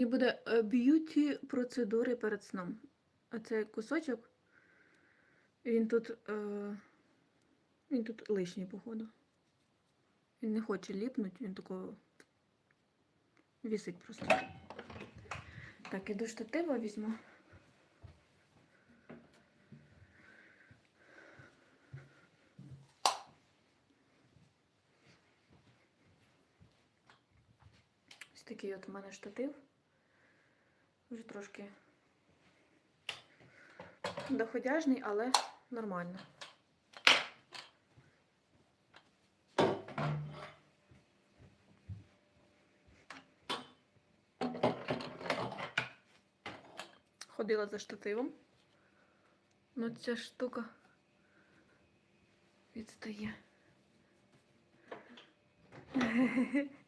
І буде е, б'юті процедури перед сном. Оцей кусочок, він тут, е, він тут лишній, походу. Він не хоче ліпнути, він такого вісить просто. Так, іду штатива візьму. Ось такий от у мене штатив. Вже трошки доходяжний, але нормально. Ходила за штативом. Ну ця штука відстає.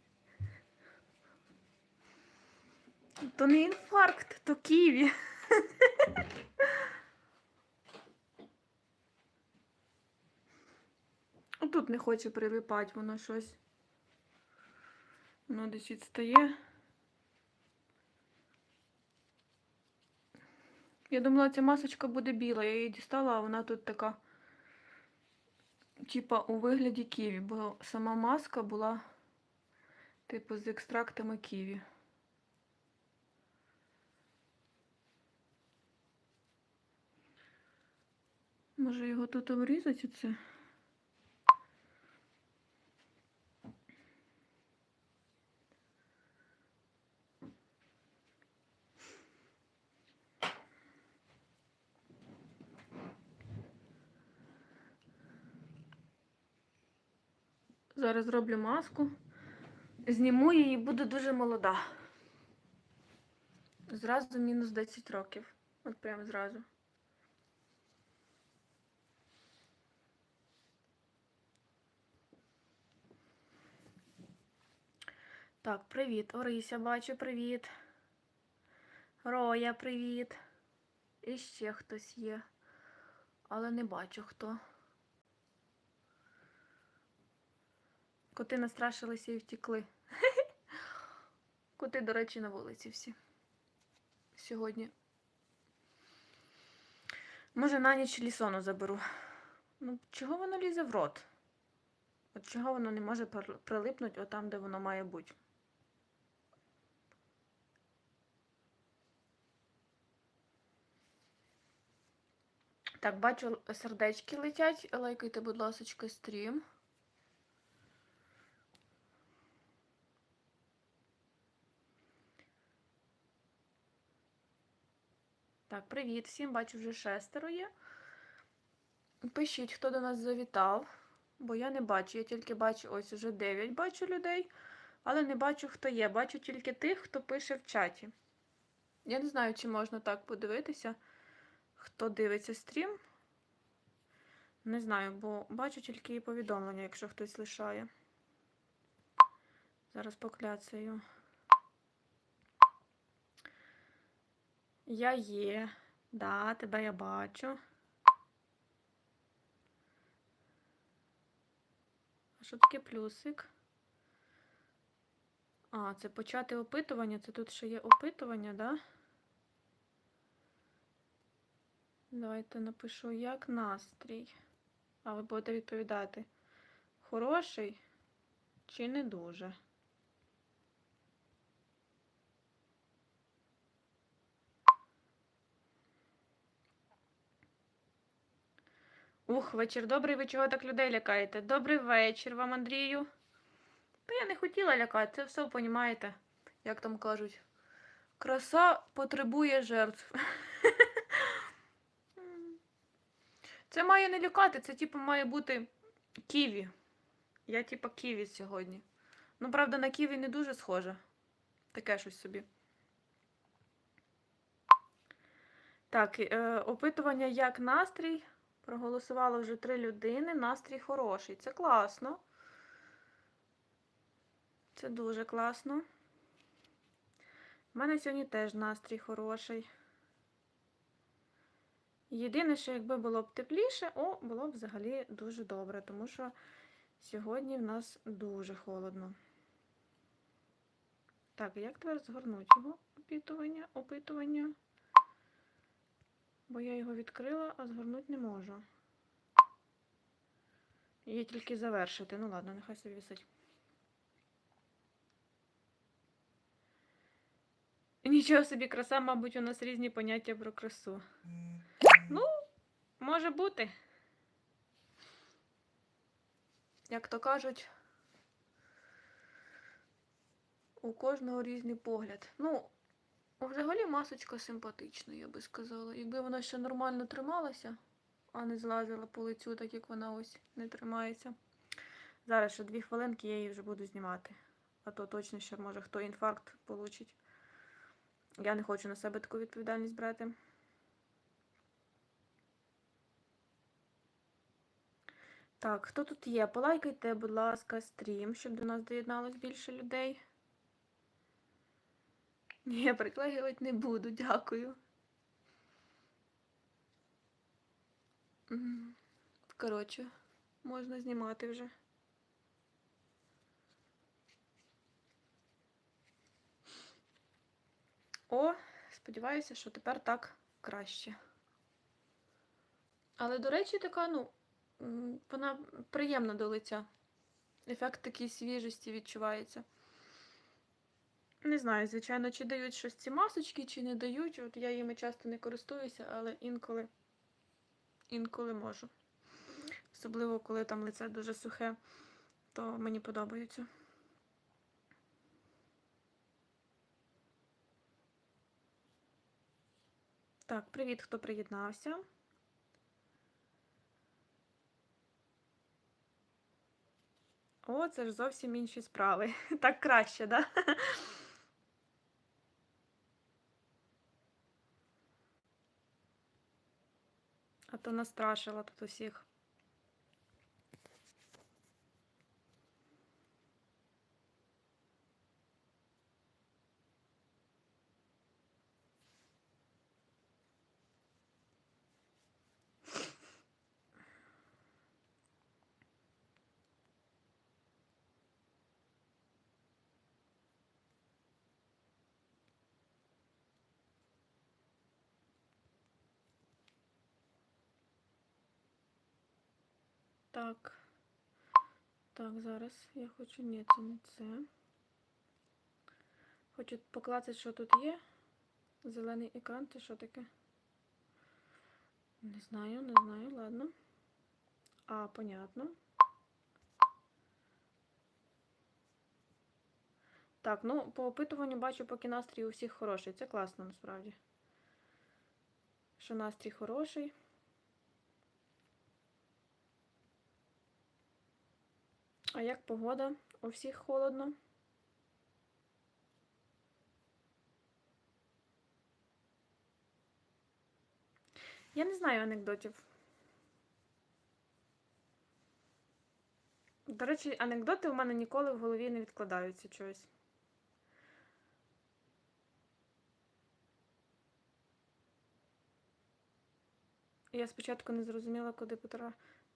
То не інфаркт, то ківі. Тут не хоче прилипати, воно щось. Воно десь відстає. Я думала, ця масочка буде біла. Я її дістала, а вона тут така, типа у вигляді ківі, бо сама маска була, типу, з екстрактами ківі. Може його тут обрізати оце? Зараз зроблю маску. Зніму її буду дуже молода. Зразу мінус 10 років. От прямо зразу. Так, привіт. Орися, бачу, привіт. Роя, привіт. І ще хтось є. Але не бачу хто. Коти настрашилися і втікли. Коти, до речі, на вулиці всі. Сьогодні. Може, на ніч лісону заберу. Ну, чого воно лізе в рот? От чого воно не може прил- прилипнути отам, де воно має бути? Так, бачу, сердечки летять. Лайкайте, будь ласка, стрім. Так, привіт всім, бачу, вже шестеро є. Пишіть, хто до нас завітав, бо я не бачу. Я тільки бачу, ось уже 9 бачу людей, але не бачу, хто є. Бачу тільки тих, хто пише в чаті. Я не знаю, чи можна так подивитися, хто дивиться стрім. Не знаю, бо бачу тільки повідомлення, якщо хтось лишає. Зараз покляцаю. Я є. Да, тебе я бачу. А що таке плюсик? А, це почати опитування. Це тут ще є опитування, да? Давайте напишу, як настрій. А ви будете відповідати, хороший чи не дуже? Ух, вечір добрий, ви чого так людей лякаєте? Добрий вечір вам, Андрію. Та я не хотіла лякати, це все понімаєте, як там кажуть. Краса потребує жертв. Це має не лякати, це типу має бути ківі. Я типу ківі сьогодні. Ну, правда, на ківі не дуже схоже. Таке щось собі. Так, е, опитування як настрій. Проголосувало вже три людини. Настрій хороший. Це класно. Це дуже класно. У мене сьогодні теж настрій хороший. Єдине, що якби було б тепліше, о, було б взагалі дуже добре, тому що сьогодні в нас дуже холодно. Так, як тепер згорнути його? опитування, опитування. Бо я його відкрила, а згорнути не можу. Є тільки завершити. Ну ладно, нехай собі висить. Нічого собі, краса, мабуть, у нас різні поняття про красу. Ну, може бути. Як то кажуть, у кожного різний погляд. Ну, взагалі масочка симпатична, я би сказала. Якби вона ще нормально трималася, а не злазила по лицю, так як вона ось не тримається. Зараз ще дві хвилинки я її вже буду знімати. А то точно ще може хто інфаркт получить. Я не хочу на себе таку відповідальність брати. Так, хто тут є? Полайкайте, будь ласка, стрім, щоб до нас доєдналось більше людей. Ні, приклеювати не буду, дякую. Коротше, можна знімати вже. О, сподіваюся, що тепер так краще. Але, до речі, така, ну, вона приємна до лиця. Ефект такий свіжості відчувається. Не знаю, звичайно, чи дають щось ці масочки, чи не дають. От я їми часто не користуюся, але інколи, інколи можу. Особливо, коли там лице дуже сухе, то мені подобаються. Так, привіт, хто приєднався. О, це ж зовсім інші справи. Так краще, да? А то настрашила тут усіх. Так. Так, зараз я хочу. Ні, це не це. Хочу поклацати, що тут є. Зелений екран, це що таке? Не знаю, не знаю, ладно. А, понятно. Так, ну, по опитуванню бачу, поки настрій у всіх хороший. Це класно насправді. Що настрій хороший. А як погода? У всіх холодно. Я не знаю анекдотів. До речі, анекдоти у мене ніколи в голові не відкладаються чогось. Я спочатку не зрозуміла, куди потра...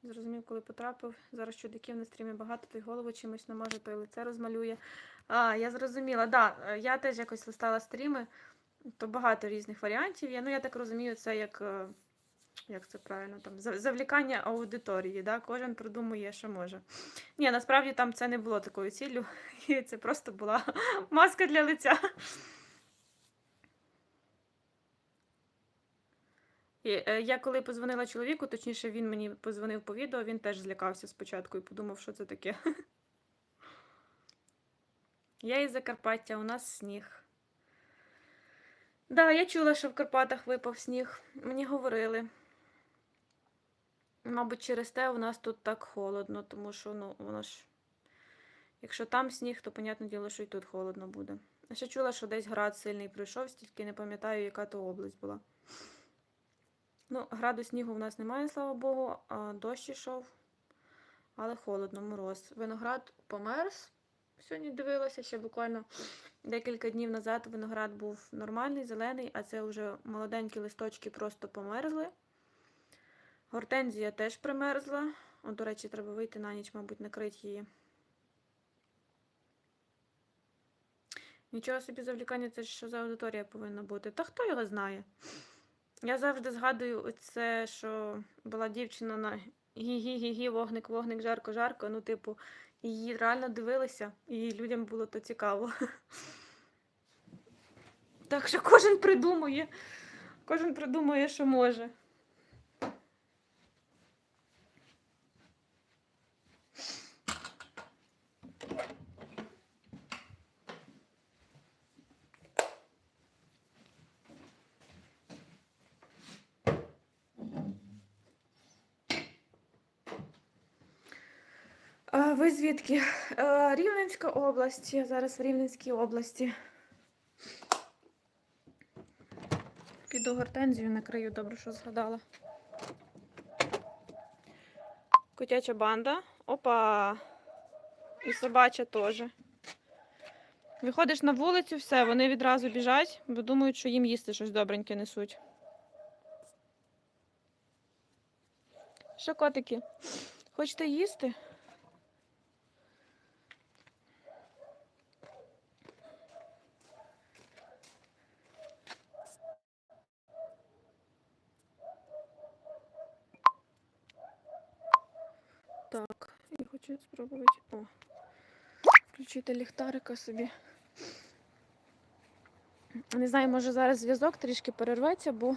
зрозумів, коли потрапив. Зараз чудиків на стрімі багато, той голову чимось намаже, той лице розмалює. А, я зрозуміла, да, е, я теж якось листала стріми, то багато різних варіантів є. Ну, я так розумію, це як, е, як це правильно, там, завлікання аудиторії, да? кожен придумує, що може. Ні, насправді там це не було такою ціллю, це просто була маска для лиця. І, е, я коли позвонила чоловіку, точніше, він мені позвонив по відео, він теж злякався спочатку і подумав, що це таке. Я із Закарпаття, у нас сніг. Да, я чула, що в Карпатах випав сніг. Мені говорили. Мабуть, через те у нас тут так холодно, тому що, ну, воно ж. Якщо там сніг, то, понятне діло, що і тут холодно буде. А ще чула, що десь град сильний пройшов, тільки не пам'ятаю, яка то область була. Ну, граду снігу в нас немає, слава Богу, а дощ ішов, але холодно, мороз. Виноград померз. Сьогодні дивилася, ще буквально декілька днів назад виноград був нормальний, зелений, а це вже молоденькі листочки просто померзли. Гортензія теж примерзла. О, до речі, треба вийти на ніч, мабуть, накрити її. Нічого собі завлікання, це ж що за аудиторія повинна бути. Та хто його знає? Я завжди згадую оце, що була дівчина на гі-гі-гі-гі, вогник, вогник, жарко, жарко. Ну, типу, її реально дивилися, і людям було то цікаво. Так що кожен придумує, кожен придумує, що може. Ви звідки? Е, Рівненська область. Я зараз в Рівненській області. Піду гортензію накрию, добре, що згадала. Котяча банда. Опа. І собача теж. Виходиш на вулицю, все, вони відразу біжать, бо думають, що їм їсти щось добреньке несуть. Що, котики? Хочете їсти? Так, я хочу спробувати. О, включити ліхтарика собі. Не знаю, може зараз зв'язок трішки перерветься, бо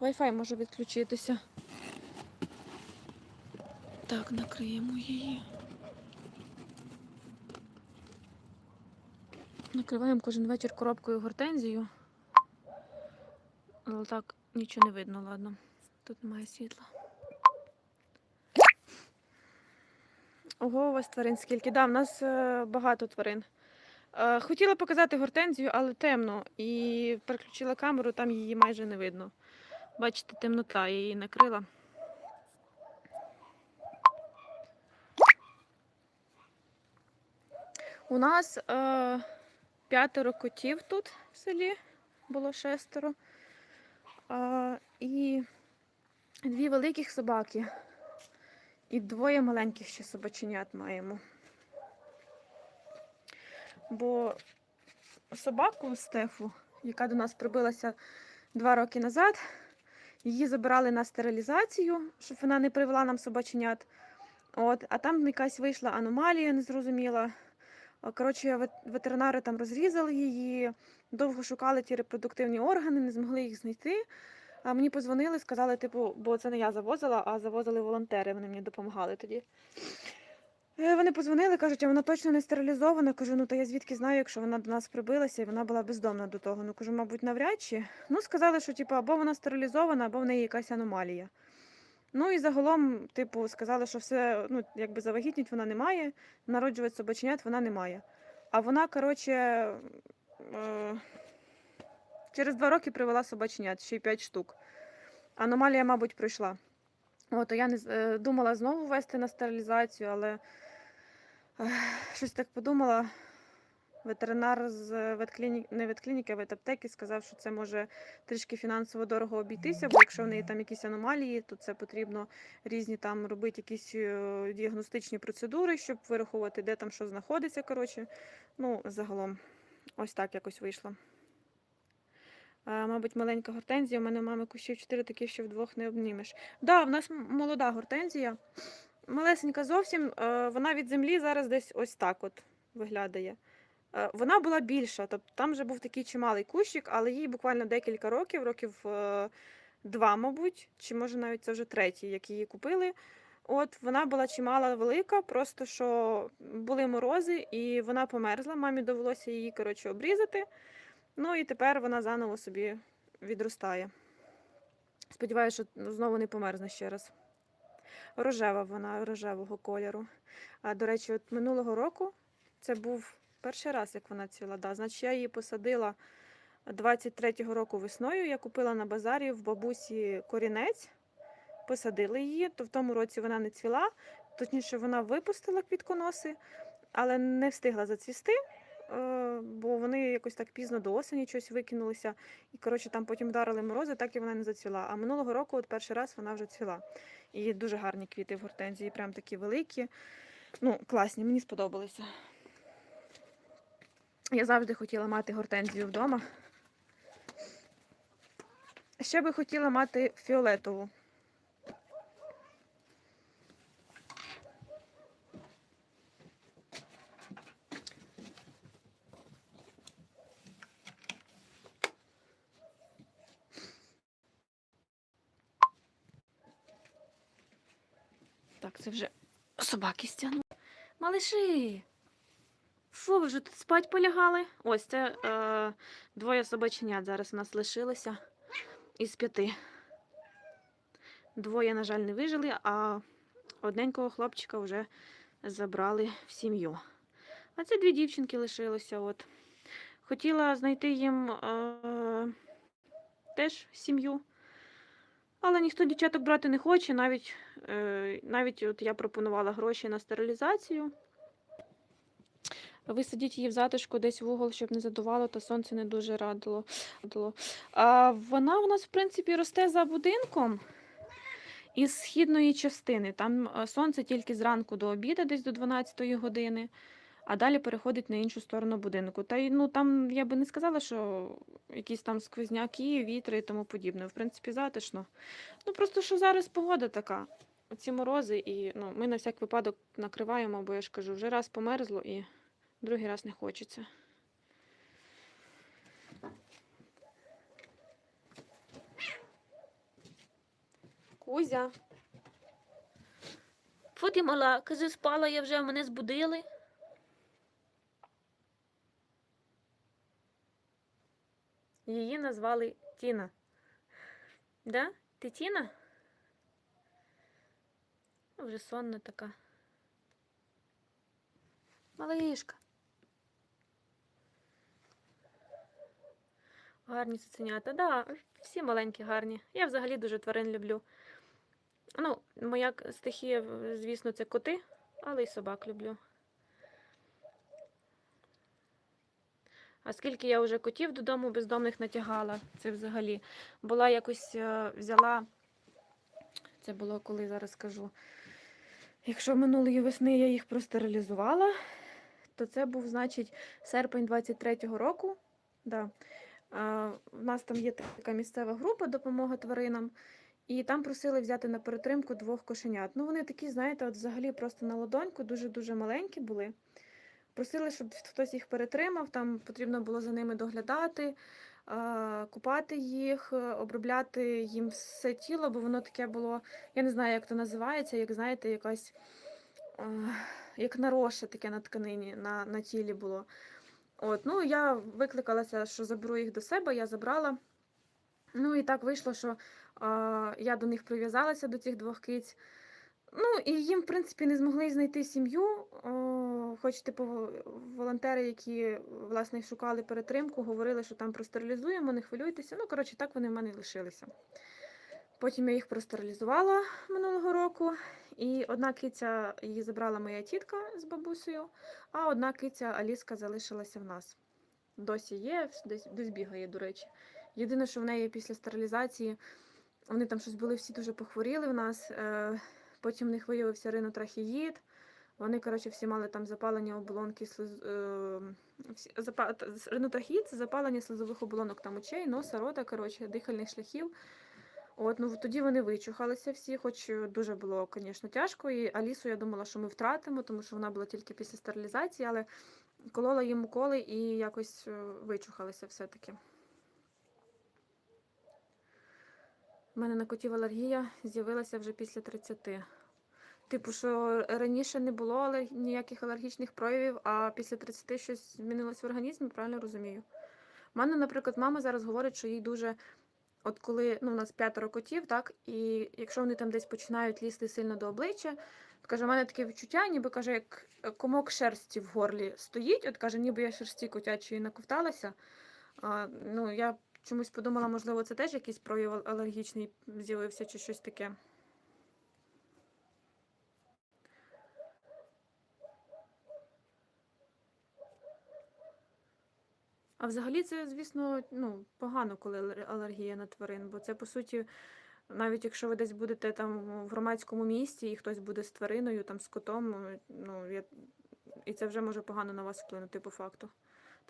Wi-Fi може відключитися. Так, накриємо її. Накриваємо кожен вечір коробкою гортензію. Але так нічого не видно, ладно. Тут немає світла. Ого, у вас тварин скільки. Да, в нас е, багато тварин. Е, хотіла показати гортензію, але темно. І переключила камеру, там її майже не видно. Бачите, темнота, я її накрила. У нас е, п'ятеро котів тут в селі, було шестеро. Е, і дві великих собаки. І двоє маленьких ще собаченят маємо. Бо собаку Стефу, яка до нас прибилася два роки назад, її забирали на стерилізацію, щоб вона не привела нам собаченят. От, а там якась вийшла аномалія незрозуміла. Коротше, вет- ветеринари там розрізали її, довго шукали ті репродуктивні органи, не змогли їх знайти. А мені позвонили, сказали, типу, бо це не я завозила, а завозили волонтери, вони мені допомагали тоді. Е, Вони позвонили, кажуть, а вона точно не стерилізована. Кажу, ну то я звідки знаю, якщо вона до нас прибилася і вона була бездомна до того. Ну кажу, мабуть, навряд чи. Ну, сказали, що типу, або вона стерилізована, або в неї якась аномалія. Ну і загалом, типу, сказали, що все, ну, якби завагітність вона не має, народжувати собаченят вона не має. А вона, коротше, е, через два роки привела собаченят, ще й п'ять штук. Аномалія, мабуть, пройшла. От, я не е, думала знову вести на стерилізацію, але е, щось так подумала. Ветеринар з ветклініки, не ветклініки, а ветаптеки сказав, що це може трішки фінансово дорого обійтися, бо якщо в неї там якісь аномалії, то це потрібно різні там робити якісь е, діагностичні процедури, щоб вирахувати, де там що знаходиться. Коротше, ну, загалом, ось так якось вийшло. Е, Мабуть, маленька гортензія. У мене мами кущів 4 такі, що вдвох не обнімеш. Да, в нас молода гортензія. Малесенька зовсім. е, Вона від землі зараз десь ось так от виглядає. Е, Вона була більша, тобто там вже був такий чималий кущик, але їй буквально декілька років, років два, мабуть, чи може навіть це вже третій, як її купили. От вона була чимала велика, просто що були морози, і вона померзла. Мамі довелося її коротше обрізати. Ну і тепер вона заново собі відростає. Сподіваюся, що знову не померзне ще раз. Рожева вона рожевого кольору. А, до речі, от минулого року це був перший раз, як вона цвіла. Да. Значить, я її посадила 23-го року весною. Я купила на базарі в бабусі корінець, посадила її, то в тому році вона не цвіла. Точніше, вона випустила квітконоси, але не встигла зацвісти бо вони якось так пізно до осені щось викинулися. І коротше там потім вдарили морози, так і вона не зацвіла. А минулого року, от перший раз, вона вже цвіла. І дуже гарні квіти в гортензії, прям такі великі. Ну, класні, мені сподобалися. Я завжди хотіла мати гортензію вдома. Ще би хотіла мати фіолетову. Це вже собаки стягнули. Малиші. Фу, ви вже тут спать полягали. Ось це е, двоє собаченят зараз у нас лишилося із п'яти. Двоє, на жаль, не вижили, а одненького хлопчика вже забрали в сім'ю. А це дві дівчинки лишилося. От. Хотіла знайти їм е, теж сім'ю. Але ніхто дівчаток брати не хоче. Навіть, е, навіть от я пропонувала гроші на стерилізацію. Висадіть її в затишку десь в угол, щоб не задувало, та сонце не дуже радило. радило. А вона у нас, в принципі, росте за будинком із східної частини. Там е, сонце тільки зранку до обіду, десь до 12 години, а далі переходить на іншу сторону будинку. Та й ну там я би не сказала, що якісь там сквозняки, вітри і тому подібне. В принципі, затишно. Ну просто що зараз погода така. Оці морози, і ну, ми на всяк випадок накриваємо, бо я ж кажу, вже раз померзло і другий раз не хочеться. Кузя. Фу ти мала, кажи, спала я вже, мене збудили. Її назвали Тіна. Да? Ти Тіна? Ну, Вже сонна така. Малишка. Гарні цуценята. Да, всі маленькі гарні. Я взагалі дуже тварин люблю. Ну, моя стихія, звісно, це коти, але й собак люблю. А скільки я вже котів додому бездомних натягала, це взагалі. Була якось е, взяла. Це було коли зараз скажу. Якщо минулої весни я їх простерилізувала, то це був, значить, серпень 23-го року. Да. В нас там є така місцева група допомога тваринам, і там просили взяти на перетримку двох кошенят. Ну, вони такі, знаєте, от взагалі просто на ладоньку, дуже-дуже маленькі були. Просили, щоб хтось їх перетримав, там потрібно було за ними доглядати, купати їх, е, обробляти їм все тіло, бо воно таке було, я не знаю, як то називається, як знаєте, якась як нароше таке на тканині, на, на тілі було. От, ну, я викликалася, що заберу їх до себе, я забрала. Ну і так вийшло, що я до них прив'язалася до цих двох киць. Ну, і їм, в принципі, не змогли знайти сім'ю. Хоч, типу, волонтери, які власне шукали перетримку, говорили, що там простерилізуємо, не хвилюйтеся. Ну, коротше, так вони в мене лишилися. Потім я їх простерилізувала минулого року, і одна киця її забрала моя тітка з бабусею, а одна киця Аліска залишилася в нас. Досі є, десь, десь бігає, до речі. Єдине, що в неї після стерилізації вони там щось були всі дуже похворіли в нас. Потім в них виявився ринотрахеїд. Вони, коротше, всі мали там запалення оболонки слиз... е, запа... Ринотрахеїд це запалення слизових оболонок там очей, носа, рота, коротше, дихальних шляхів. От, ну тоді вони вичухалися всі, хоч дуже було, звісно, тяжко. І Алісу я думала, що ми втратимо, тому що вона була тільки після стерилізації, але колола їм уколи і якось е, вичухалися все-таки. У мене на котів алергія з'явилася вже після 30. Типу, що раніше не було ніяких алергічних проявів, а після 30 щось змінилось в організмі, правильно розумію. У мене, наприклад, мама зараз говорить, що їй дуже. От коли ну, у нас п'ятеро котів, так, і якщо вони там десь починають лізти сильно до обличчя, то каже, у мене таке відчуття, ніби каже, як комок шерсті в горлі стоїть, от каже, ніби я шерсті котячої наковталася. А, ну, я чомусь подумала, можливо, це теж якийсь прояв алергічний з'явився чи щось таке. А взагалі це, звісно, ну, погано, коли алер- алергія на тварин, бо це, по суті, навіть якщо ви десь будете там в громадському місці і хтось буде з твариною, там, з котом, ну, я... і це вже може погано на вас вплинути по факту.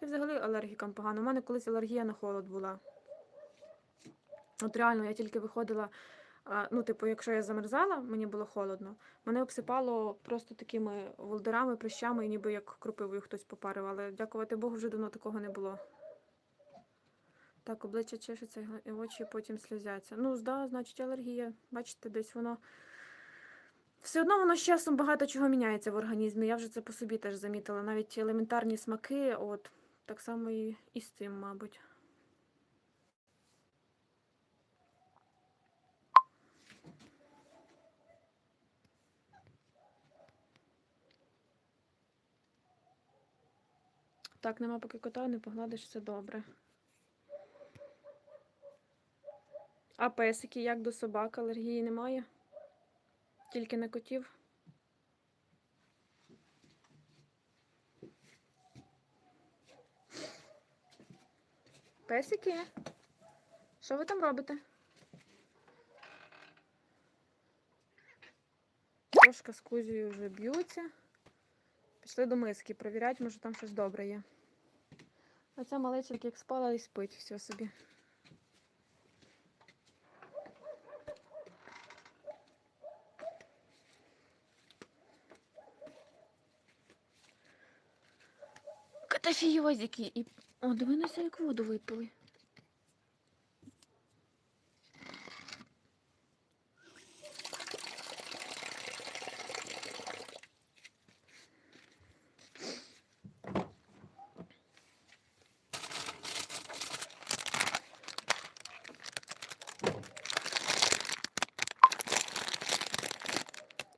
Й взагалі алергікам погано. У мене колись алергія на холод була. От реально, я тільки виходила. Ну, типу, якщо я замерзала, мені було холодно, мене обсипало просто такими волдерами, прищами, ніби як кропивою хтось попарив. Але дякувати Богу, вже давно такого не було. Так, обличчя чешеться і очі потім сльозяться. Ну, да, значить, алергія. Бачите, десь воно. Все одно воно з часом багато чого міняється в організмі. Я вже це по собі теж замітила. Навіть елементарні смаки, от так само і, і з цим, мабуть. Так, нема поки кота, не погладиш, все добре. А песики як до собак? Алергії немає? Тільки на котів? Песики? Що ви там робите? Трошка з кузією вже б'ються. Пішли до миски провіряти, може там щось добре є. А ця малеченька як спала і спить все собі. Катафіозики. І... О, дивися, як воду випили.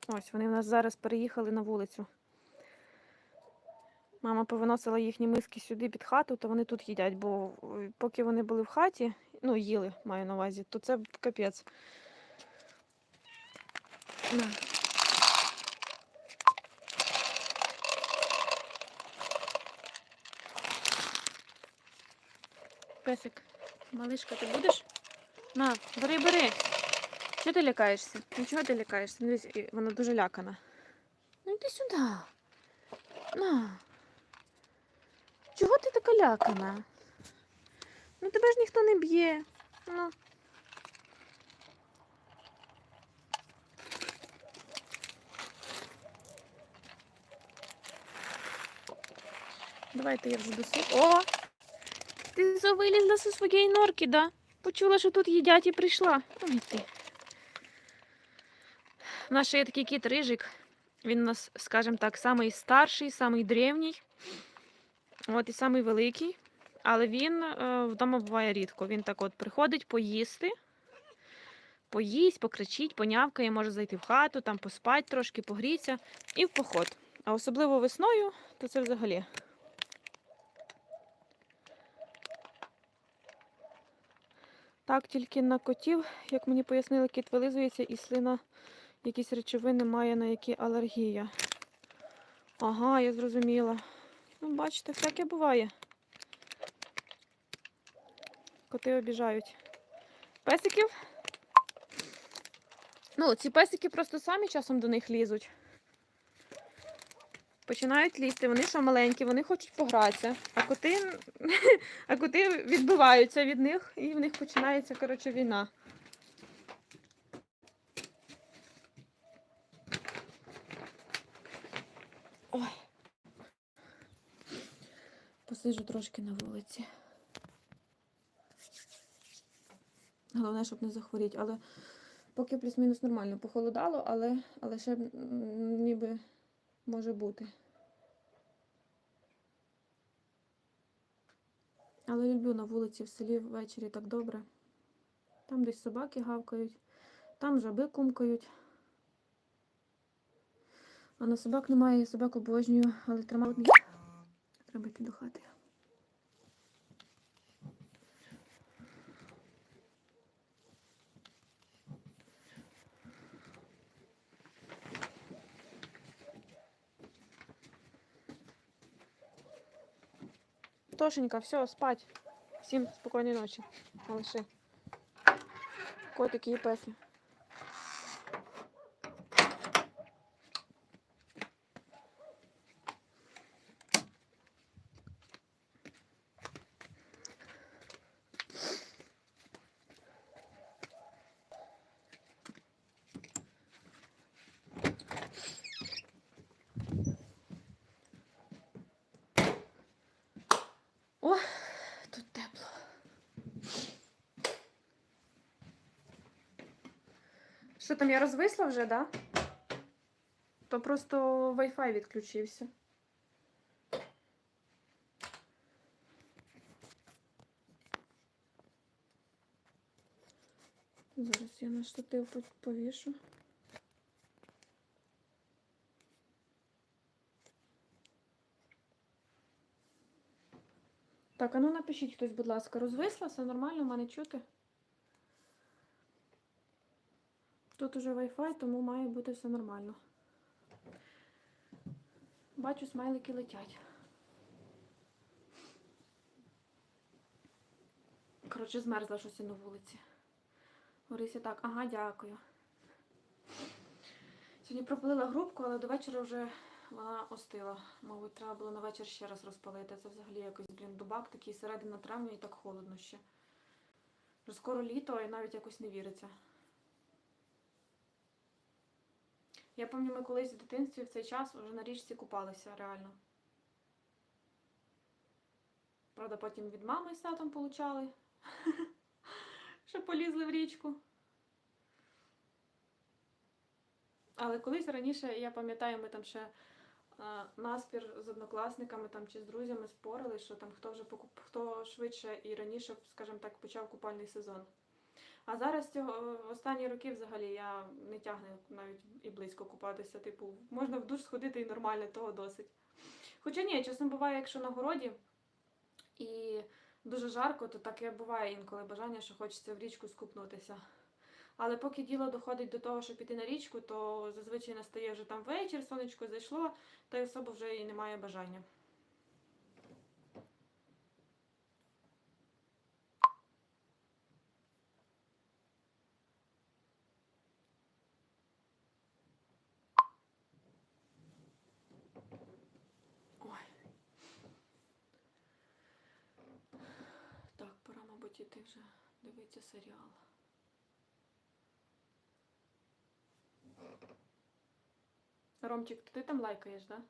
Ось вони в нас зараз переїхали на вулицю. Мама повиносила їхні миски сюди під хату, то вони тут їдять, бо е, поки вони були в хаті, ну, їли, маю на увазі, то це капець. Песик, малишка, ти будеш? На, бери, бери. Чого ти лякаєшся? Нічого ти лякаєшся? Ну, Вона дуже лякана. Ну йди сюди. На. Чого ти така лякана? Ну тебе ж ніхто не б'є. Ну. Давайте я вже досу. О! Ти вилізла зі своєї норки, да? Почула, що тут їдять і прийшла. Ой ти. У нас ще є такий кіт рижик. Він у нас, скажімо так, самий старший, самий древній. От і самий великий. Але він е, вдома буває рідко. Він так от приходить поїсти, поїсть, покричить, понявкає, може зайти в хату, там поспать трошки, погріться і в поход. А особливо весною, то це взагалі. Так, тільки на котів, як мені пояснили, кіт вилизується і слина якісь речовини має, на які алергія. Ага, я зрозуміла. Ну, бачите, всяке буває. Коти обіжають. Песиків? Ну, ці песики просто самі часом до них лізуть. Починають лізти, вони що маленькі, вони хочуть погратися. А коти, а коти відбиваються від них і в них починається, коротше, війна. Ой. Посиджу трошки на вулиці. Головне, щоб не захворіти. Але поки плюс-мінус нормально похолодало, але, але ще ніби може бути. Але люблю на вулиці в селі ввечері так добре. Там десь собаки гавкають, там жаби кумкають. А на собак немає, я собак обожнюю, але тримати треба йти до хати. Тошенька, все, спать. Всім спокійної ночі, малыши. Котики і песи. Там я розвисла вже, да? То просто Wi-Fi відключився. Зараз я на штатив повішу. Так, а ну напишіть хтось, будь ласка, розвисла, все нормально, мене чути. Тут уже Wi-Fi, тому має бути все нормально. Бачу, смайлики летять. Коротше, змерзла щось на вулиці. Орися так, ага, дякую. Сьогодні пропалила грубку, але до вечора вже вона остила. Мабуть, треба було на вечір ще раз розпалити. Це взагалі якось, блін, дубак такий середина травня і так холодно ще. Вже скоро літо і навіть якось не віриться. Я пам'ятаю, ми колись в дитинстві в цей час вже на річці купалися реально. Правда, потім від мами з татом получали, що полізли в річку. Але колись раніше, я пам'ятаю, ми там ще наспір з однокласниками там, чи з друзями спорили, що там хто вже покуп... хто швидше і раніше, скажімо так, почав купальний сезон. А зараз цього останні роки взагалі я не тягну навіть і близько купатися. Типу, можна в душ сходити і нормально, того досить. Хоча ні, чесно буває, якщо на городі і дуже жарко, то таке буває інколи бажання, що хочеться в річку скупнутися. Але поки діло доходить до того, щоб піти на річку, то зазвичай настає вже там вечір, сонечко зайшло, та й особо вже і немає бажання. Ой. Так, пора, мабуть, іти вже дивитися серіал. Ромчик, ти там лайкаєш, да?